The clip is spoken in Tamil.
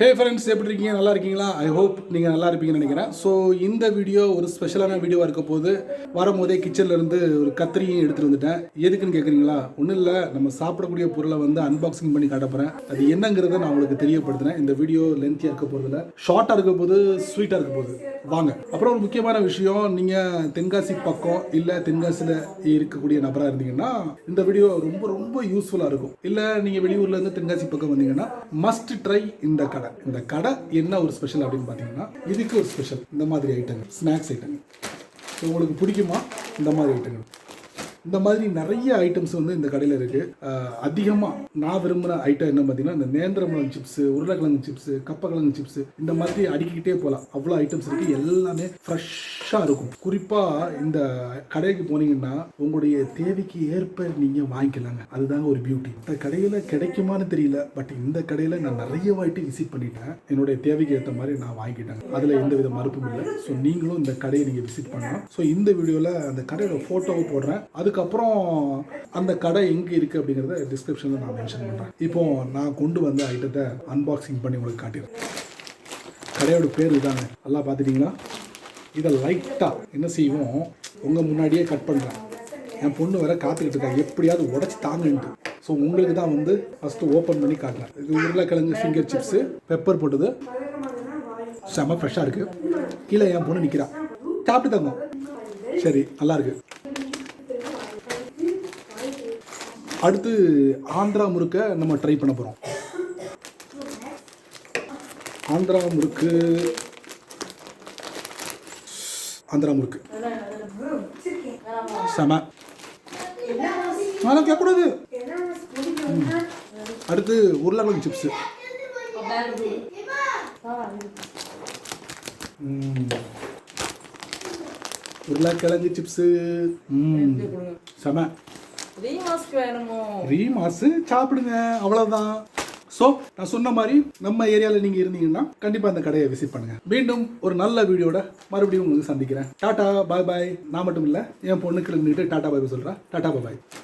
ஹே ஃப்ரெண்ட்ஸ் எப்படி இருக்கீங்க? நல்லா இருக்கீங்களா? ஐ ஹோப் நீங்கள் நல்லா இருப்பீங்கன்னு நினைக்கிறேன். ஸோ இந்த வீடியோ ஒரு ஸ்பெஷலான வீடியோவாக இருக்க போது வரும்போதே கிச்சன்லேருந்து ஒரு கத்திரியும் எடுத்துகிட்டு வந்துட்டேன். எதுக்குன்னு கேட்குறீங்களா ஒன்றும் இல்லை. நம்ம சாப்பிடக்கூடிய பொருளை வந்து அன்பாக்சிங் பண்ணி காட்டப்போகிறேன் அது என்னங்கிறத நான் உங்களுக்கு தெரியப்படுத்துகிறேன் இந்த வீடியோ லென்த்தியாக இருக்க போகிறதில்ல ஷார்ட்டாக இருக்க போது ஸ்வீட்டாக இருக்க போகுது. வாங்க. அப்புறம் ஒரு முக்கியமான விஷயம் நீங்கள் தென்காசி பக்கம் இல்லை தென்காசியில் இருக்கக்கூடிய நபராக இருந்தீங்கன்னா இந்த வீடியோ ரொம்ப ரொம்ப யூஸ்ஃபுல்லாக இருக்கும். இல்லை நீங்கள் வெளியூர்ல இருந்து தென்காசி பக்கம் வந்தீங்கன்னா மஸ்ட் ட்ரை இந்த கடை. இந்த கடை என்ன ஒரு ஸ்பெஷல் அப்படின்னு பார்த்தீங்கன்னா இதுக்கு ஒரு ஸ்பெஷல் இந்த மாதிரி ஐட்டங்கள் ஸ்நாக்ஸ் ஐட்டங்கள் ஸோ உங்களுக்கு பிடிக்குமா? இந்த மாதிரி ஐட்டங்கள் இந்த மாதிரி நிறைய ஐட்டம்ஸ் வந்து இந்த கடையில் இருக்கு. அதிகமாக நான் விரும்புகிற ஐட்டம் என்ன பார்த்தீங்கன்னா இந்த நேந்திரமலம் சிப்ஸ் உருளைக்கிழங்கு சிப்ஸ் கப்பக்கிழங்கு சிப்ஸ் இந்த மாதிரி அடிக்கிட்டே போகலாம். அவ்வளோ ஐட்டம்ஸ் இருக்கு. எல்லாமே ஃப்ரெஷ்ஷாக இருக்கும். குறிப்பாக இந்த கடைக்கு போனீங்கன்னா உங்களுடைய தேவைக்கு ஏற்ப நீங்கள் வாங்கிக்கலாங்க. அதுதாங்க ஒரு பியூட்டி இந்த கடையில் கிடைக்குமான்னு தெரியல. பட் இந்த கடையில் நான் நிறைய வாட்டி விசிட் பண்ணிட்டேன். என்னுடைய தேவைக்கு ஏற்ற மாதிரி நான் வாங்கிட்டேன் அதில் எந்த வித மறுப்பும் இல்லை. ஸோ நீங்களும் இந்த கடையை நீங்கள் விசிட் பண்ணலாம். ஸோ இந்த வீடியோவில் அந்த கடையோட ஃபோட்டோவை போடுறேன். அது அதுக்கப்புறம் அந்த கடை எங்கே இருக்குது அப்படிங்கிறத டிஸ்கிரிப்ஷனில் நான் மென்ஷன் பண்ணுறேன் இப்போ நான் கொண்டு வந்த ஐட்டத்தை அன்பாக்சிங் பண்ணி உங்களுக்கு காட்டிடுறேன். கடையோட பேர் இதாங்க நல்லா பார்த்துட்டீங்களா? இதை லைட்டாக என்ன செய்வோம்? உங்கள் முன்னாடியே கட் பண்ணுறேன் என் பொண்ணு வேற காத்துக்கிட்டு இருக்கா. எப்படியாவது உடச்சி தாங்கன்ட்டு. ஸோ உங்களுக்கு தான் வந்து ஃபஸ்ட்டு ஓப்பன் பண்ணி காட்டுறேன். இது உருளைக்கிழங்கு ஃபிங்கர் சிப்ஸு பெப்பர் போட்டது. செம ஃப்ரெஷ்ஷாக இருக்குது கீழே என் பொண்ணு நிற்கிறா சாப்பிட்டு தாங்க சரி நல்லா இருக்கு. அடுத்து ஆந்திரா முறுக்க நம்ம ட்ரை பண்ண போகிறோம் ஆந்திரா முறுக்கு. ஆந்திரா முறுக்கு. செம. அதெல்லாம் கேட்கக்கூடாது. அடுத்து உருளைக்கிழங்கு சிப்ஸு உருளைக்கிழங்கு சிப்ஸு ம். செம. ரீமாஸ்க்கு வேணுமோ? ரீமாஸு சாப்பிடுங்க. அவ்வளோதான் ஸோ நான் சொன்ன மாதிரி நம்ம ஏரியாவில் நீங்கள் இருந்தீங்கன்னா கண்டிப்பாக அந்த கடையை விசிட் பண்ணுங்க. மீண்டும் ஒரு நல்ல வீடியோட மறுபடியும் உங்களுக்கு சந்திக்கிறேன். டாடா பாய் பாய் நான் மட்டும் இல்லை என் பொண்ணுக்கு இருந்துட்டு டாடா பாய் சொல்கிறேன் டாடா பாய்